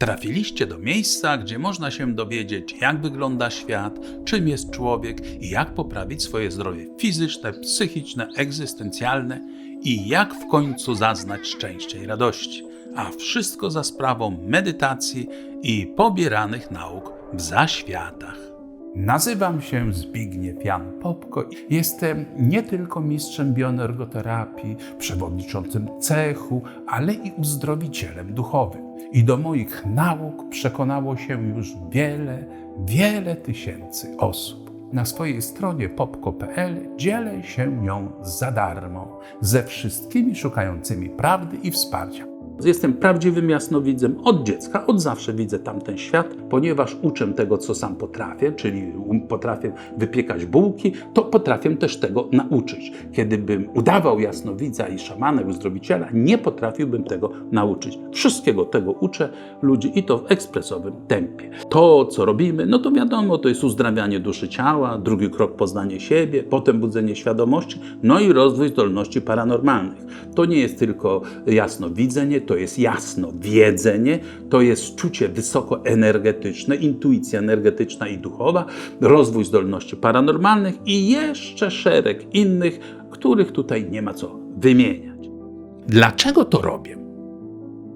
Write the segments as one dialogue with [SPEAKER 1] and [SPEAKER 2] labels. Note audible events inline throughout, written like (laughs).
[SPEAKER 1] Trafiliście do miejsca, gdzie można się dowiedzieć, jak wygląda świat, czym jest człowiek i jak poprawić swoje zdrowie fizyczne, psychiczne, egzystencjalne i jak w końcu zaznać szczęścia i radości. A wszystko za sprawą medytacji i pobieranych nauk w zaświatach. Nazywam się Zbigniew Jan Popko. Jestem nie tylko mistrzem bioenergoterapii, przewodniczącym cechu, ale i uzdrowicielem duchowym. I do moich nauk przekonało się już wiele, wiele tysięcy osób. Na swojej stronie popko.pl dzielę się nią za darmo ze wszystkimi szukającymi prawdy i wsparcia. Jestem prawdziwym jasnowidzem od dziecka, od zawsze widzę tamten świat, ponieważ uczę tego, co sam potrafię, czyli um- potrafię wypiekać bułki, to potrafię też tego nauczyć. Kiedybym udawał jasnowidza i szamana, uzdrowiciela, nie potrafiłbym tego nauczyć. Wszystkiego tego uczę ludzi i to w ekspresowym tempie. To, co robimy, no to wiadomo, to jest uzdrawianie duszy ciała, drugi krok poznanie siebie, potem budzenie świadomości, no i rozwój zdolności paranormalnych. To nie jest tylko jasnowidzenie, to jest jasno wiedzenie, to jest czucie wysokoenergetyczne, intuicja energetyczna i duchowa, rozwój zdolności paranormalnych i jeszcze szereg innych, których tutaj nie ma co wymieniać. Dlaczego to robię?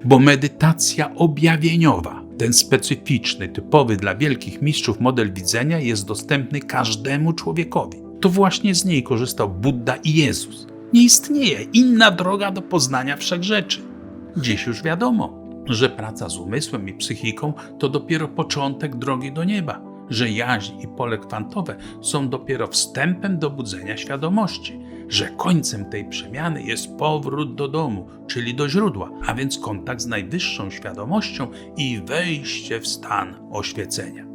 [SPEAKER 1] Bo medytacja objawieniowa, ten specyficzny, typowy dla wielkich mistrzów model widzenia, jest dostępny każdemu człowiekowi. To właśnie z niej korzystał Buddha i Jezus. Nie istnieje inna droga do poznania wszechrzeczy. Dziś już wiadomo, że praca z umysłem i psychiką to dopiero początek drogi do nieba, że jaźń i pole kwantowe są dopiero wstępem do budzenia świadomości, że końcem tej przemiany jest powrót do domu, czyli do źródła, a więc kontakt z najwyższą świadomością i wejście w stan oświecenia.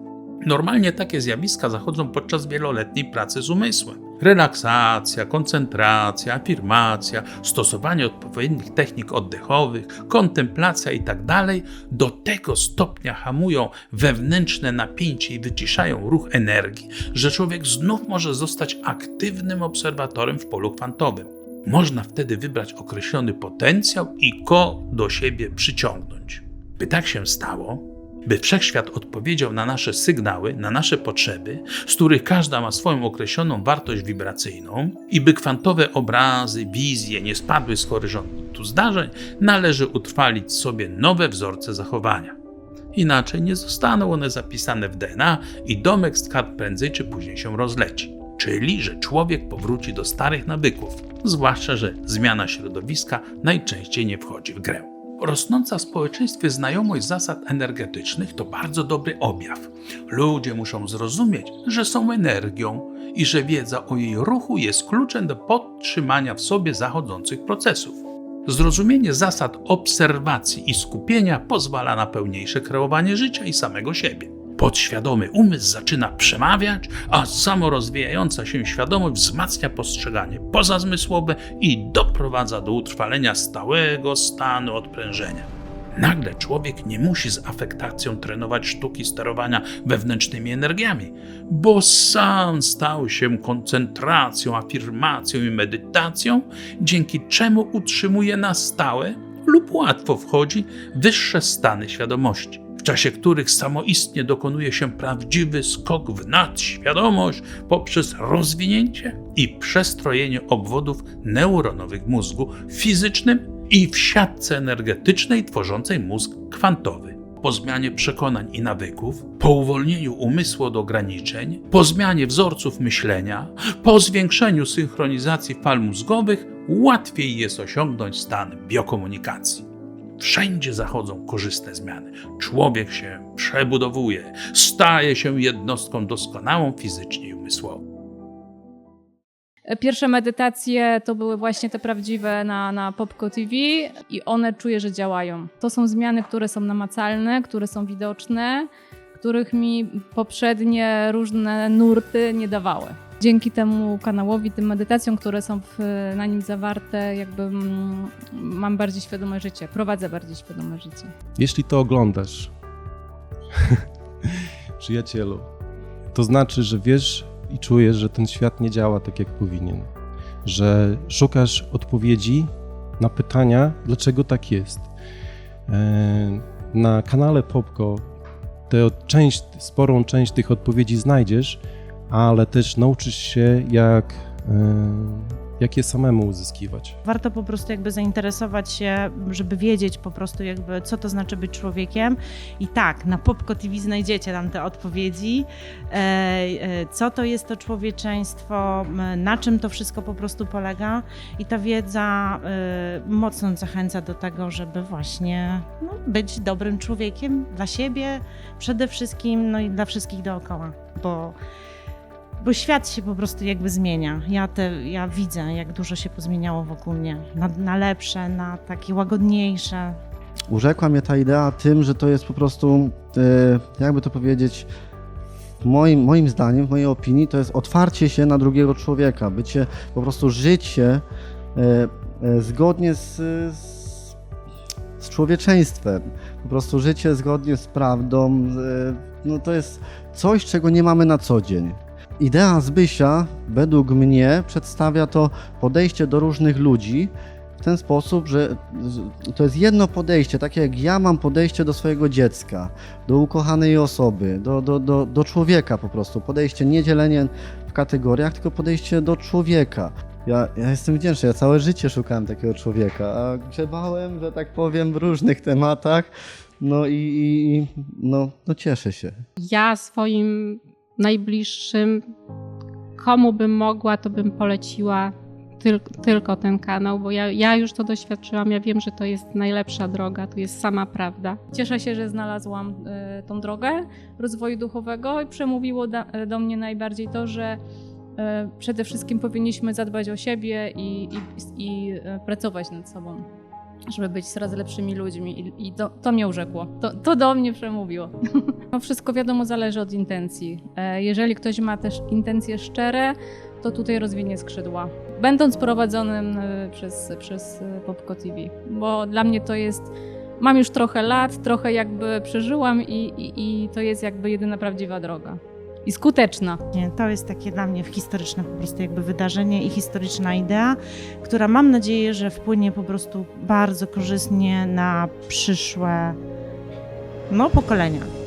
[SPEAKER 1] Normalnie takie zjawiska zachodzą podczas wieloletniej pracy z umysłem. Relaksacja, koncentracja, afirmacja, stosowanie odpowiednich technik oddechowych, kontemplacja itd. do tego stopnia hamują wewnętrzne napięcie i wyciszają ruch energii, że człowiek znów może zostać aktywnym obserwatorem w polu kwantowym. Można wtedy wybrać określony potencjał i go do siebie przyciągnąć. By tak się stało, by wszechświat odpowiedział na nasze sygnały, na nasze potrzeby, z których każda ma swoją określoną wartość wibracyjną, i by kwantowe obrazy, wizje nie spadły z horyzontu zdarzeń, należy utrwalić sobie nowe wzorce zachowania. Inaczej nie zostaną one zapisane w DNA i domek z kart prędzej czy później się rozleci. Czyli, że człowiek powróci do starych nawyków, zwłaszcza, że zmiana środowiska najczęściej nie wchodzi w grę. Rosnąca w społeczeństwie znajomość zasad energetycznych to bardzo dobry objaw. Ludzie muszą zrozumieć, że są energią i że wiedza o jej ruchu jest kluczem do podtrzymania w sobie zachodzących procesów. Zrozumienie zasad obserwacji i skupienia pozwala na pełniejsze kreowanie życia i samego siebie. Podświadomy umysł zaczyna przemawiać, a samorozwijająca się świadomość wzmacnia postrzeganie pozazmysłowe i doprowadza do utrwalenia stałego stanu odprężenia. Nagle człowiek nie musi z afektacją trenować sztuki sterowania wewnętrznymi energiami, bo sam stał się koncentracją, afirmacją i medytacją, dzięki czemu utrzymuje na stałe lub łatwo wchodzi wyższe stany świadomości w czasie których samoistnie dokonuje się prawdziwy skok w nadświadomość poprzez rozwinięcie i przestrojenie obwodów neuronowych mózgu fizycznym i w siatce energetycznej tworzącej mózg kwantowy. Po zmianie przekonań i nawyków, po uwolnieniu umysłu od ograniczeń, po zmianie wzorców myślenia, po zwiększeniu synchronizacji fal mózgowych, łatwiej jest osiągnąć stan biokomunikacji. Wszędzie zachodzą korzystne zmiany. Człowiek się przebudowuje, staje się jednostką doskonałą fizycznie i umysłowo.
[SPEAKER 2] Pierwsze medytacje to były właśnie te prawdziwe na, na Popco TV i one czuję, że działają. To są zmiany, które są namacalne, które są widoczne, których mi poprzednie różne nurty nie dawały. Dzięki temu kanałowi, tym medytacjom, które są w, na nim zawarte, jakby mm, mam bardziej świadome życie, prowadzę bardziej świadome życie.
[SPEAKER 3] Jeśli to oglądasz, (laughs) przyjacielu, to znaczy, że wiesz i czujesz, że ten świat nie działa tak, jak powinien. Że szukasz odpowiedzi na pytania, dlaczego tak jest. E, Na kanale Popko tę część, sporą część tych odpowiedzi znajdziesz, ale też nauczysz się, jak, e, jak je samemu uzyskiwać.
[SPEAKER 4] Warto po prostu jakby zainteresować się, żeby wiedzieć po prostu jakby co to znaczy być człowiekiem. I tak, na Popco TV znajdziecie tam te odpowiedzi, e, e, co to jest to człowieczeństwo, na czym to wszystko po prostu polega. I ta wiedza mocno zachęca do tego, żeby właśnie no, być dobrym człowiekiem dla siebie przede wszystkim, no i dla wszystkich dookoła, bo bo świat się po prostu jakby zmienia. Ja, te, ja widzę, jak dużo się pozmieniało wokół mnie. Na, na lepsze, na takie łagodniejsze.
[SPEAKER 5] Urzekła mnie ta idea tym, że to jest po prostu, e, jakby to powiedzieć, moim, moim zdaniem, w mojej opinii, to jest otwarcie się na drugiego człowieka, bycie, po prostu życie e, zgodnie z, z, z człowieczeństwem, po prostu życie zgodnie z prawdą, e, no to jest coś, czego nie mamy na co dzień. Idea Zbysia, według mnie, przedstawia to podejście do różnych ludzi, w ten sposób, że to jest jedno podejście, takie jak ja mam podejście do swojego dziecka, do ukochanej osoby, do, do, do, do człowieka po prostu. Podejście nie dzielenie w kategoriach, tylko podejście do człowieka. Ja, ja jestem wdzięczny, ja całe życie szukałem takiego człowieka, a grzebałem, że tak powiem, w różnych tematach. No i i- no, no cieszę się.
[SPEAKER 6] ja swoim najbliższym, komu bym mogła, to bym poleciła tyl, tylko ten kanał, bo ja, ja już to doświadczyłam, ja wiem, że to jest najlepsza droga, to jest sama prawda.
[SPEAKER 2] Cieszę się, że znalazłam e, tą drogę rozwoju duchowego i przemówiło da, e, do mnie najbardziej to, że e, przede wszystkim powinniśmy zadbać o siebie i, i, i pracować nad sobą, żeby być coraz lepszymi ludźmi. I, i to, to mnie urzekło. To, to do mnie przemówiło. (laughs) No wszystko wiadomo zależy od intencji. E, Jeżeli ktoś ma też intencje szczere, to tutaj rozwinie skrzydła. Będąc prowadzonym e, przez, przez e, Popco TV, bo dla mnie to jest mam już trochę lat, trochę jakby przeżyłam i, i, i to jest jakby jedyna prawdziwa droga. I skuteczna.
[SPEAKER 4] Nie, to jest takie dla mnie historyczne po prostu jakby wydarzenie i historyczna idea, która mam nadzieję, że wpłynie po prostu bardzo korzystnie na przyszłe no, pokolenia.